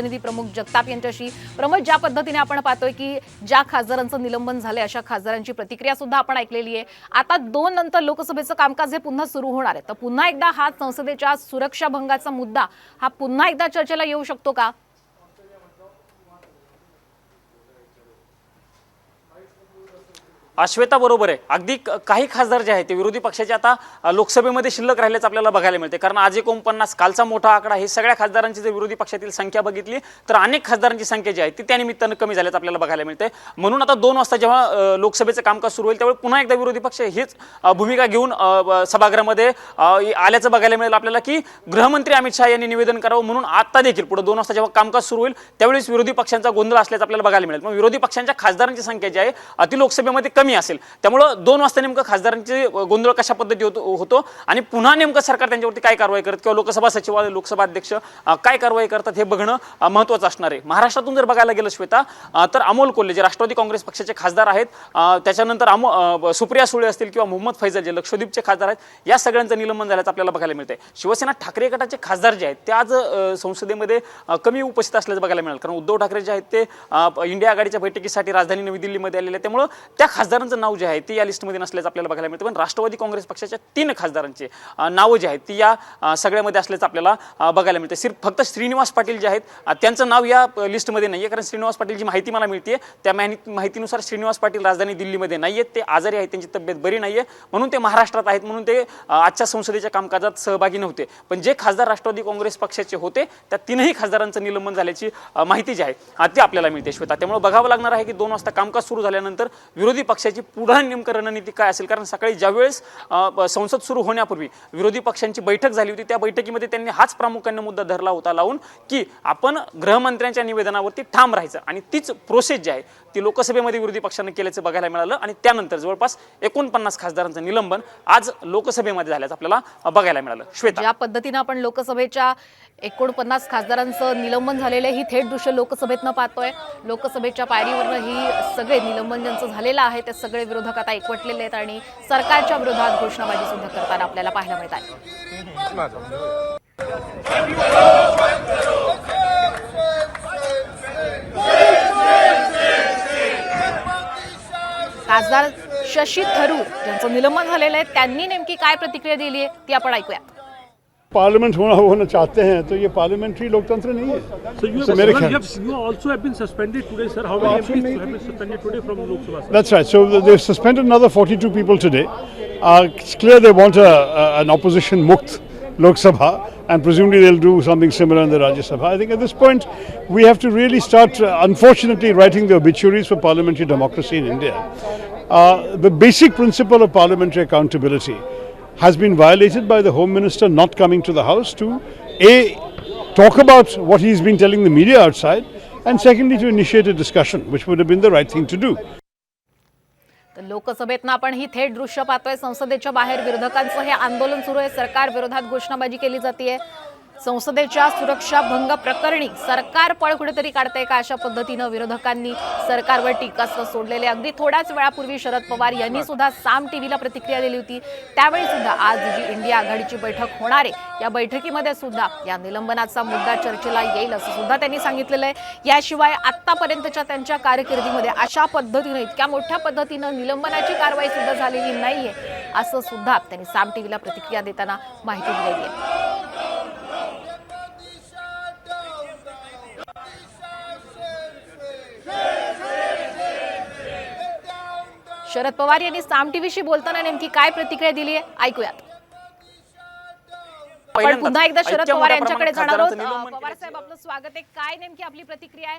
प्रतिनिधी प्रमुख जगताप यांच्याशी. प्रमोद ज्या पद्धतीने आपण पाहतोय की ज्या खासदारांचं निलंबन झालंय अशा खासदारांची प्रतिक्रिया सुद्धा आपण ऐकलेली आहे. आता दोन नंतर लोकसभेचं कामकाज हे पुन्हा सुरू होणार आहे. तर पुन्हा एकदा हा संसदेच्या सुरक्षा भंगाचा मुद्दा हा पुन्हा एकदा चर्चेला येऊ शकतो का? श्वेता बरोबर आहे. अगदी काही खासदार जे आहेत ते विरोधी पक्षाचे आता लोकसभेमध्ये शिल्लक राहिल्याचं आपल्याला बघायला मिळते कारण आज एकोणपन्नास कालचा मोठा आकडा हे सगळ्या खासदारांची जर विरोधी पक्षातील संख्या बघितली तर अनेक खासदारांची संख्या जी आहे ती त्यानिमित्तानं कमी झाल्याचं आपल्याला बघायला मिळते म्हणून आता दोन वाजता जेव्हा लोकसभेचं कामकाज सुरू होईल त्यावेळी पुन्हा एकदा विरोधी पक्ष हीच भूमिका घेऊन सभागृहामध्ये आल्याचं बघायला मिळेल आपल्याला की गृहमंत्री अमित शहा यांनी निवेदन करावं. म्हणून आता देखील पुढे दोन वाजता जेव्हा कामकाज सुरू होईल त्यावेळेस विरोधी पक्षांचा गोंधळ असल्याचं आपल्याला बघायला मिळेल. मग विरोधी पक्षांच्या खासदारांची संख्या जी आहे ती लोकसभेमध्ये कमी असेल. त्यामुळं दोन वाजता नेमकं खासदारांचे गोंधळ कशा पद्धती होतो होतो? आणि पुन्हा नेमकं सरकार त्यांच्यावरती काय कारवाई करत किंवा लोकसभा सचिवालय लोकसभा अध्यक्ष काय कारवाई करतात हे बघणं महत्वाचं महत्त्वाचं असणार आहे. महाराष्ट्रातून जर बघायला गेलं श्वेता तर अमोल कोल्हे जे राष्ट्रवादी काँग्रेस पक्षाचे खासदार आहेत त्याच्यानंतर अमो सुप्रिया सुळे असतील किंवा मोहम्मद फैजल जे लक्षद्वीपचे खासदार आहेत या सगळ्यांचं निलंबन झाल्याचं आपल्याला बघायला मिळतंय. शिवसेना ठाकरे गटाचे खासदार जे आहेत ते आज संसदेमध्ये कमी उपस्थित असल्याचं बघायला मिळालं. कारण उद्धव ठाकरे जे आहेत ते इंडिया आघाडीच्या बैठकीसाठी राजधानी नवी दिल्लीमध्ये आलेले आहेत. त्यामुळं त्या खासदार खासदारांचं नाव जे आहे ते या लिस्टमध्ये नसल्याचं आपल्याला बघायला मिळतं. पण राष्ट्रवादी काँग्रेस पक्षाच्या तीन खासदारांचे नावं जे आहेत ती या सगळ्यामध्ये असल्याचं आपल्याला बघायला मिळतं. सिर्फ फक्त श्रीनिवास पाटील जे आहेत त्यांचं नाव या लिस्टमध्ये नाही आहे कारण श्रीनिवास पाटीलची माहिती मला मिळते त्या माहिती माहितीनुसार श्रीनिवास पाटील राजधानी दिल्लीमध्ये नाही आहेत ते आजारी आहेत त्यांची तब्येत बरी नाही आहे म्हणून ते महाराष्ट्रात आहेत म्हणून ते आजच्या संसदेच्या कामकाजात सहभागी नव्हते. पण जे खासदार राष्ट्रवादी काँग्रेस पक्षाचे होते त्या तीनही खासदारांचं निलंबन झाल्याची माहिती जी आहे ती आपल्याला मिळते श्वेता. त्यामुळे बघावं लागणार आहे की दोन वाजता कामकाज सुरू झाल्यानंतर विरोधी पक्ष पक्षाची पुढं नेमकं रणनीती काय असेल? कारण सकाळी ज्यावेळेस संसद सुरू होण्यापूर्वी विरोधी पक्षांची बैठक झाली होती त्या बैठकीमध्ये त्यांनी हाच प्रामुख्याने मुद्दा धरला होता लावून की आपण गृहमंत्र्यांच्या निवेदनावरती ठाम राहायचं आणि तीच प्रोसेस जी आहे ती लोकसभेमध्ये विरोधी पक्षांनी केल्याचं बघायला मिळालं आणि त्यानंतर जवळपास एकोणपन्नास खासदारांचं निलंबन आज लोकसभेमध्ये झाल्याचं आपल्याला बघायला मिळालं. श्वेता. ज्या पद्धतीनं आपण लोकसभेच्या एकोणपन्नास खासदारांचं निलंबन झालेलं आहे. ही थेट दृश्य लोकसभेतनं पाहतोय. लोकसभेच्या पायरीवरनं ही सगळे निलंबन ज्यांचं झालेलं आहे ते सगळे विरोधक आता एकवटलेले आहेत आणि सरकारच्या विरोधात घोषणाबाजी सुद्धा करताना आपल्याला पाहायला मिळत आहे. खासदार शशी थरूर ज्यांचं निलंबन झालेलं आहे त्यांनी नेमकी काय प्रतिक्रिया दिली आहे ती आपण ऐकूया. पार्लियामेंट होना होना चाहते हैं तो ये पार्लियामेंट्री लोकतंत्र नहीं है So you, So have, मेरे sir, ख्याल you, have, you also have been suspended today, sir. How many option MPs नहीं have been suspended today from Lok Sabha? Sir? That's right. So they've suspended another 42 people today. Uh, it's clear they want a, a, an opposition mukt Lok Sabha, and presumably they'll do something similar in the Rajya Sabha. I think at this point we have to really start, uh, unfortunately, writing the obituaries for parliamentary democracy in India. Uh, the basic principle of parliamentary accountability has been violated by the Home Minister not coming to the House to a talk about what he's been telling the media outside, and secondly to initiate a discussion, which would have been the right thing to do. तर लोकसभेतनं आपण ही थेट दृश्य पाहतोय संसदेच्या बाहेर विरोधकांचं हे आंदोलन सुरू आहे सरकार विरोधात घोषणाबाजी केली जाते संसदेच्या सुरक्षा भंग प्रकरणी सरकार पळ कुठेतरी काढतंय का अशा पद्धतीनं विरोधकांनी सरकारवर टीकास्त्र सोडलेले? अगदी थोड्याच वेळापूर्वी शरद पवार यांनी सुद्धा साम टीव्हीला प्रतिक्रिया दिली होती. त्यावेळी सुद्धा आज जी इंडिया आघाडीची बैठक होणार आहे या बैठकीमध्ये सुद्धा या निलंबनाचा मुद्दा चर्चेला येईल असं सुद्धा त्यांनी सांगितलेलं आहे. याशिवाय आतापर्यंतच्या त्यांच्या कारकिर्दीमध्ये अशा पद्धतीनं इतक्या मोठ्या पद्धतीनं निलंबनाची कारवाई सुद्धा झालेली नाहीये असं सुद्धा त्यांनी साम टीव्हीला प्रतिक्रिया देताना माहिती दिलेली आहे. शरद पवार यांनी साम टीव्हीशी बोलताना नेमकी काय प्रतिक्रिया दिली आहे? ऐकूयात. पहिल्यांदा पुन्हा एकदा शरद पवार यांच्याकडे जाणार आहोत. पवार साहेब आपलं स्वागत आहे. काय नेमकी आपली प्रतिक्रिया आहे?